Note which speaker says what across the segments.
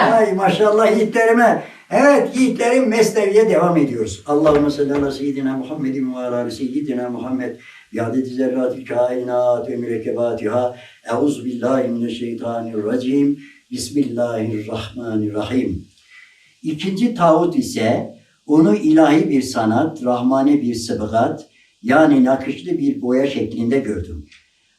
Speaker 1: Ay maşallah yiğitlerime. Evet yiğitlerim mesneviye devam ediyoruz. Allahümme salli ala seyyidina Muhammedin ve ala seyyidina Muhammed. Bi adedi zerratil kainat ve mürekkebatiha. Euz billahi mineşşeytanirracim. Bismillahirrahmanirrahim. İkinci tağut ise onu ilahi bir sanat, rahmani bir sıbgat, yani nakışlı bir boya şeklinde gördüm.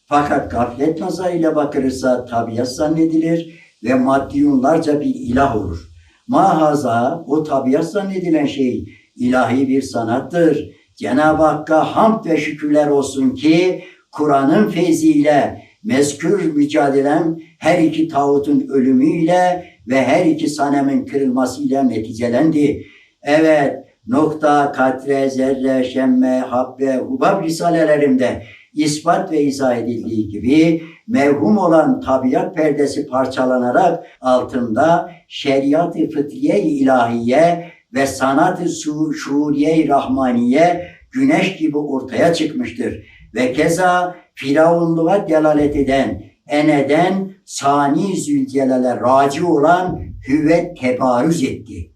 Speaker 1: Fakat gaflet nazarıyla bakılırsa tabiat zannedilir ve maddiyunlarca bir ilah olur. Mahaza o tabiat zannedilen şey ilahi bir sanattır. Cenab-ı Hakk'a hamd ve şükürler olsun ki Kur'an'ın feyziyle mezkür mücadelem her iki tağutun ölümüyle ve her iki sanemin kırılmasıyla neticelendi. Evet, nokta, katre, zerre, şemme, habbe, hubab risalelerimde ispat ve izah edildiği gibi mevhum olan tabiat perdesi parçalanarak altında şeriat-ı fıtriye ilahiye ve sanat-ı şuuriye rahmaniye güneş gibi ortaya çıkmıştır. Ve keza firavunluğa delalet eden, eneden sani zülcelale raci olan hüvvet tebarüz etti.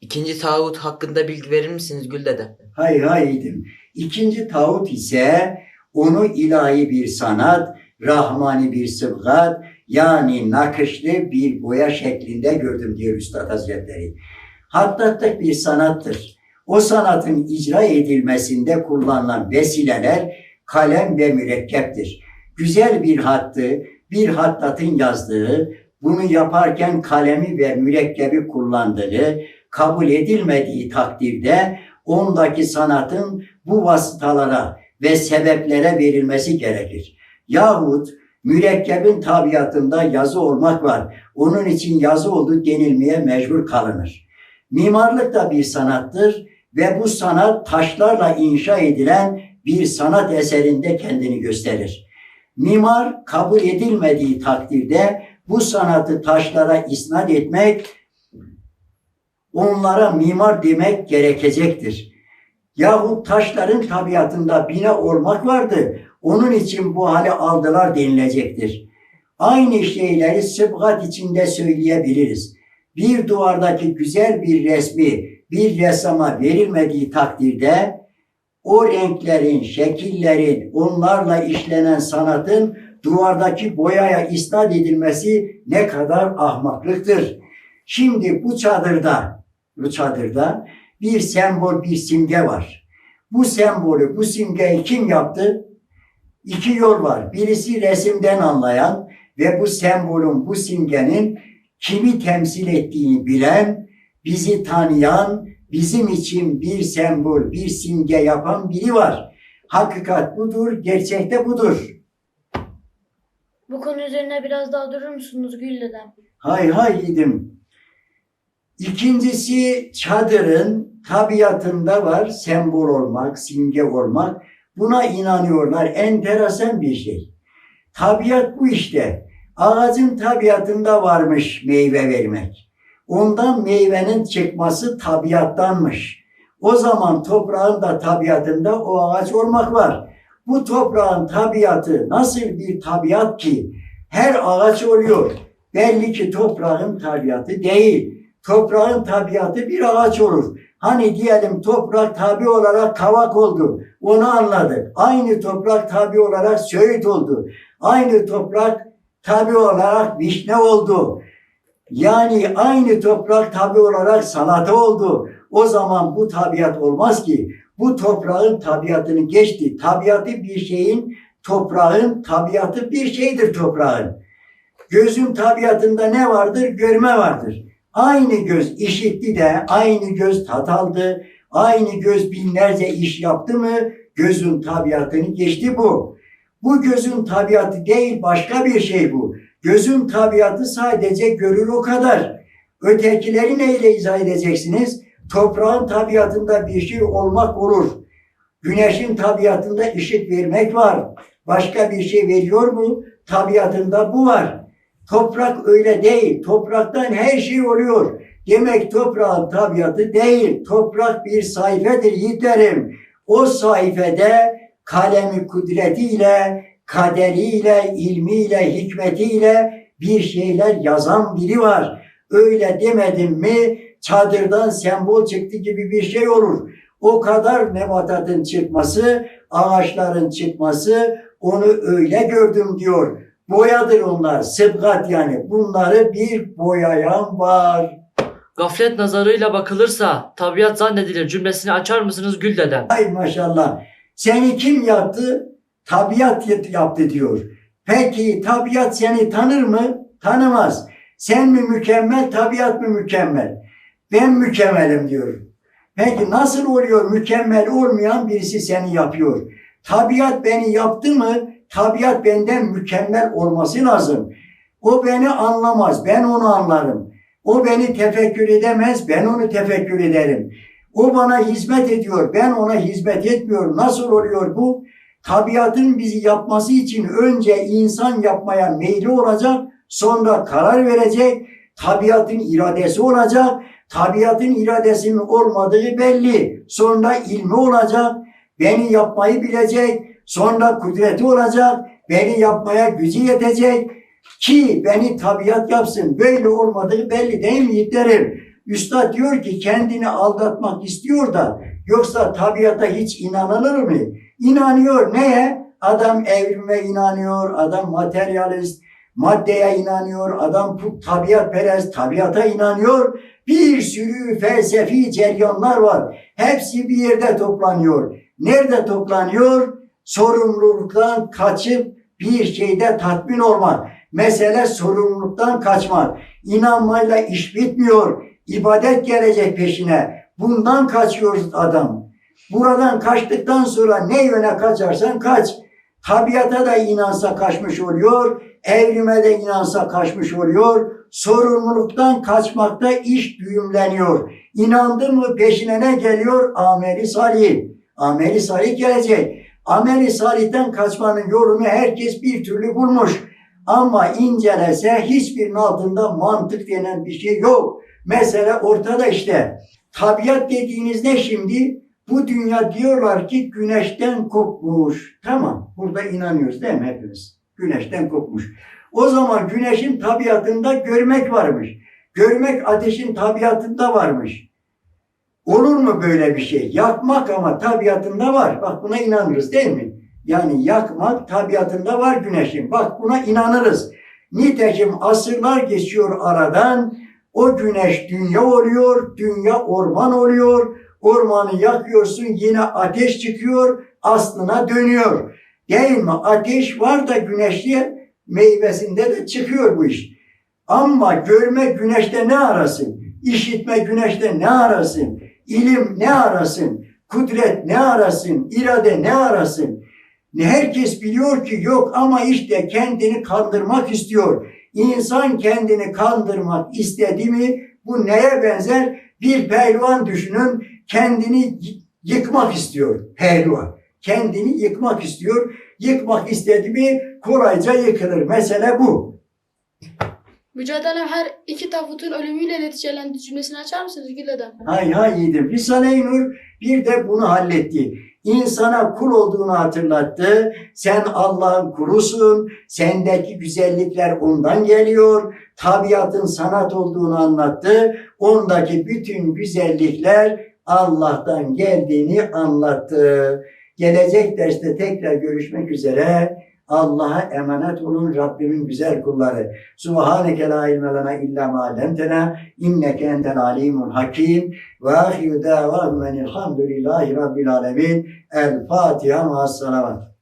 Speaker 2: İkinci tağut hakkında bilgi verir misiniz Gül dede?
Speaker 1: Hay haydim. İkinci tağut ise onu ilahi bir sanat, rahmani bir sıbgat, yani nakışlı bir boya şeklinde gördüm diyor Üstad Hazretleri. Hattatlık bir sanattır. O sanatın icra edilmesinde kullanılan vesileler kalem ve mürekkeptir. Güzel bir hattı, bir hattatın yazdığı, bunu yaparken kalemi ve mürekkebi kullandığı, kabul edilmediği takdirde ondaki sanatın bu vasıtalara ve sebeplere verilmesi gerekir. Yahut mürekkebin tabiatında yazı olmak var. Onun için yazı oldu denilmeye mecbur kalınır. Mimarlık da bir sanattır ve bu sanat taşlarla inşa edilen bir sanat eserinde kendini gösterir. Mimar kabul edilmediği takdirde bu sanatı taşlara isnat etmek, onlara mimar demek gerekecektir. Yahut taşların tabiatında bina olmak vardı. Onun için bu hale aldılar denilecektir. Aynı şeyleri sıbgat içinde söyleyebiliriz. Bir duvardaki güzel bir resmi bir ressama verilmediği takdirde o renklerin, şekillerin, onlarla işlenen sanatın duvardaki boyaya isnat edilmesi ne kadar ahmaklıktır. Şimdi bu çadırda, bu çadırda bir sembol, bir simge var. Bu sembolü, bu simgeyi kim yaptı? İki yol var. Birisi resimden anlayan ve bu sembolün, bu simgenin kimi temsil ettiğini bilen, bizi tanıyan, bizim için bir sembol, bir simge yapan biri var. Hakikat budur, gerçekte budur.
Speaker 3: Bu konu üzerine biraz daha durur musunuz Gül dedem?
Speaker 1: Hay hay yedim. İkincisi çadırın tabiatında var sembol olmak, simge olmak. Buna inanıyorlar. Enteresan bir şey. Tabiat bu işte. Ağacın tabiatında varmış meyve vermek. Ondan meyvenin çıkması tabiattanmış. O zaman toprağın da tabiatında o ağaç olmak var. Bu toprağın tabiatı nasıl bir tabiat ki her ağaç oluyor. Belli ki toprağın tabiatı değil. Toprağın tabiatı bir ağaç olur. Hani diyelim toprak tabi olarak kavak oldu. Onu anladık. Aynı toprak tabi olarak söğüt oldu. Aynı toprak tabi olarak vişne oldu. Yani aynı toprak tabi olarak salata oldu. O zaman bu tabiat olmaz ki. Bu toprağın tabiatını geçti. Tabiatı bir şeyin, toprağın tabiatı bir şeydir toprağın. Gözün tabiatında ne vardır? Görme vardır. Aynı göz işitti de aynı göz tat aldı. Aynı göz binlerce iş yaptı mı gözün tabiatını geçti bu. Bu gözün tabiatı değil başka bir şey bu. Gözün tabiatı sadece görür o kadar. Ötekileri neyle izah edeceksiniz? Toprağın tabiatında bir şey olmak olur. Güneşin tabiatında ışık vermek var. Başka bir şey veriyor mu? Tabiatında bu var. Toprak öyle değil. Topraktan her şey oluyor. Demek toprağın tabiatı değil. Toprak bir sayfedir yiğitlerim. O sayfede kalemi kudretiyle, kaderiyle, ilmiyle, hikmetiyle bir şeyler yazan biri var. Öyle demedim mi çadırdan sembol çıktı gibi bir şey olur. O kadar nebatatın çıkması, ağaçların çıkması onu öyle gördüm diyor. Boyadır onlar, sıbgat yani. Bunları bir boyayan var.
Speaker 4: Gaflet nazarıyla bakılırsa tabiat zannedilir cümlesini açar mısınız Gül dedem?
Speaker 1: Ay maşallah. Seni kim yaptı? Tabiat yaptı diyor. Peki tabiat seni tanır mı? Tanımaz. Sen mi mükemmel, tabiat mı mükemmel? Ben mükemmelim diyor. Peki nasıl oluyor mükemmel olmayan birisi seni yapıyor? Tabiat beni yaptı mı? Tabiat benden mükemmel olması lazım. O beni anlamaz, ben onu anlarım. O beni tefekkür edemez, ben onu tefekkür ederim. O bana hizmet ediyor, ben ona hizmet etmiyorum. Nasıl oluyor bu? Tabiatın bizi yapması için önce insan yapmaya meyli olacak, sonra karar verecek, tabiatın iradesi olacak, tabiatın iradesinin olmadığı belli, sonra ilmi olacak, beni yapmayı bilecek, sonra kudreti olacak, beni yapmaya gücü yetecek ki beni tabiat yapsın. Böyle olmadığı belli değil mi yiğitlerim? Üstad diyor ki kendini aldatmak istiyor da yoksa tabiata hiç inanılır mı? İnanıyor neye? Adam evrime inanıyor, adam materyalist, maddeye inanıyor, adam pu- tabiatperest, tabiata inanıyor. Bir sürü felsefi ceryanlar var. Hepsi bir yerde toplanıyor. Nerede toplanıyor? Sorumluluktan kaçıp bir şeyde tatmin olmak. Mesele sorumluluktan kaçmak. İnanmayla iş bitmiyor. İbadet gelecek peşine. Bundan kaçıyor adam. Buradan kaçtıktan sonra ne yöne kaçarsan kaç. Tabiata da inansa kaçmış oluyor. Evrime de inansa kaçmış oluyor. Sorumluluktan kaçmakta iş düğümleniyor. İnandın mı peşine ne geliyor? Ameli salih. Ameli salih gelecek. Ameli salihten kaçmanın yolunu herkes bir türlü bulmuş. Ama incelese hiçbirinin altında mantık denen bir şey yok. Mesele ortada işte. Tabiat dediğiniz ne şimdi? Bu dünya diyorlar ki güneşten kopmuş. Tamam, burada inanıyoruz değil mi hepimiz? Güneşten kopmuş. O zaman güneşin tabiatında görmek varmış. Görmek ateşin tabiatında varmış. Olur mu böyle bir şey? Yakmak ama tabiatında var. Bak buna inanırız değil mi? Yani yakmak tabiatında var güneşin. Bak buna inanırız. Nitekim asırlar geçiyor aradan. O güneş dünya oluyor, dünya orman oluyor. Ormanı yakıyorsun yine ateş çıkıyor, aslına dönüyor. Değil mi? Ateş var da güneşli meyvesinde de çıkıyor bu iş. Ama görme güneşte ne arasın? İşitme güneşte ne arasın? İlim ne arasın? Kudret ne arasın? İrade ne arasın? Herkes biliyor ki yok ama işte kendini kandırmak istiyor. İnsan kendini kandırmak istedi mi bu neye benzer? Bir pehlivan düşünün kendini yıkmak istiyor pehlivan. Kendini yıkmak istiyor. Yıkmak istedi mi kolayca yıkılır. Mesele bu.
Speaker 5: Mücadele her iki tağutun ölümüyle neticelendi cümlesini açar mısınız Gül dedem?
Speaker 1: Hay hay yedim. Risale-i Nur bir de bunu halletti. İnsana kul olduğunu hatırlattı. Sen Allah'ın kulusun. Sendeki güzellikler ondan geliyor. Tabiatın sanat olduğunu anlattı. Ondaki bütün güzellikler Allah'tan geldiğini anlattı. Gelecek derste tekrar görüşmek üzere. Allah'a emanet olun Rabbimin güzel kulları. Subhaneke la ilme lena illa ma allamtena inneke entel alimul hakim ve ahiru davahum enilhamdülillahi rabbil alemin. El Fatiha salavat.